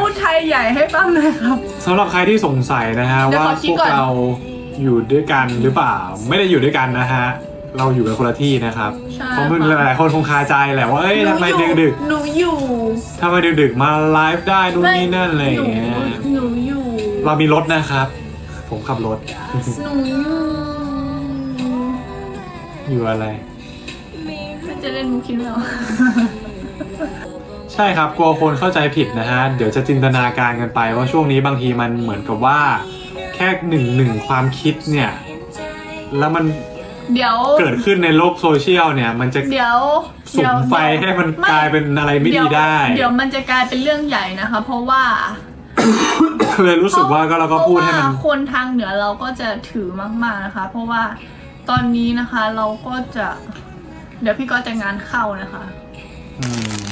พูดไทยใหญ่ให้ฟังหน่อยครับ สำหรับใครที่สงสัยนะฮะเดี๋ยวว่าขอคิดพวกก่อน เราอยู่ด้วยกันหรือเปล่า ไม่ได้อยู่ด้วยกันนะฮะ เราอยู่กันคนละที่นะครับใช่เพราะมันหลายๆคนคงคาใจแหละว่าเอ้ยทำไมดึกดึกหนูอยู่ๆทำไมดึกดึกๆมาไลฟ์ได้นู่นนี่นั่นอะไรอย่างเงี้ยหนูอยู่เรามีรถนะครับ ผมขับรถ หนูอยู่อยู่อะไรมันจะเล่นมุกคิดไม่ออก ใช่ครับกลัวคนเข้าใจผิดนะฮะเดี๋ยวจะจินตนาการกันไปว่าช่วงนี้บางทีมันเหมือนกับว่า แค่หนึ่งหนึ่งความคิดเนี่ยแล้วมันเดี๋ยวเกิดขึ้นในโลกโซเชียลเนี่ย มันจะเดี๋ยวสุมไฟให้มันกลายเป็นอะไรไม่ดีได้ เดี๋ยวมันจะกลายเป็นเรื่องใหญ่นะคะ เพราะว่าเลยรู้สึกว่าก็เราก็พูดให้มันเพราะว่าคนทางเหนือเราก็จะถือมากๆนะคะ เพราะว่าตอนนี้นะคะเราก็จะ เดี๋ยวพี่ก็จะงานเข้านะคะ อืม